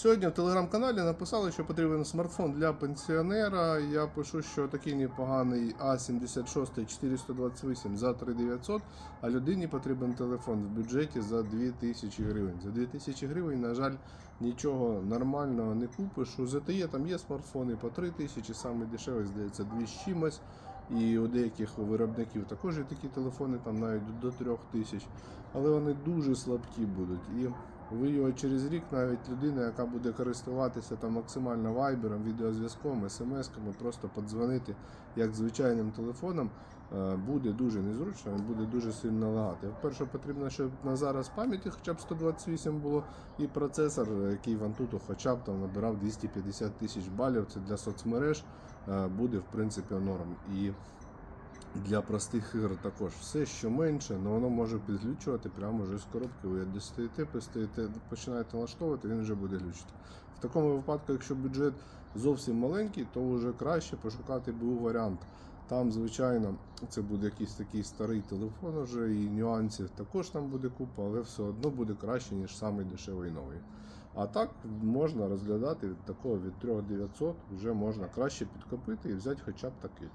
Сьогодні в телеграм-каналі написали, що потрібен смартфон для пенсіонера. Я пишу, що такий непоганий А76 428 за 3900, а людині потрібен телефон в бюджеті за 2000 гривень. За 2000 гривень, на жаль, нічого нормального не купиш. У ZTE там є смартфони по 3000, саме дешевий, здається, 2 з чимось. І у деяких виробників також є такі телефони, там навіть до 3000, але вони дуже слабкі будуть. І ви його через рік навіть людина, яка буде користуватися там максимально вайбером, відеозв'язком, смс-ками, просто подзвонити як звичайним телефоном, буде дуже незручно, і буде дуже сильно лагати. Перше, потрібно, щоб на зараз пам'яті хоча б 128 було, і процесор, який в Antutu хоча б там набирав 250 тисяч балів. Це для соцмереж е, буде в принципі норм. І для простих ігор також все, що менше, але воно може підглючувати прямо вже з коробки. Ви достаєте, постоїте, починаєте налаштовувати, він вже буде глючити. В такому випадку, якщо бюджет зовсім маленький, то вже краще пошукати БУ варіант. Там, звичайно, це буде якийсь такий старий телефон уже, і нюансів також там буде купа, але все одно буде краще, ніж самий дешевий новий. А так можна розглядати від такого від 3900 вже можна краще підкопити і взяти хоча б такий.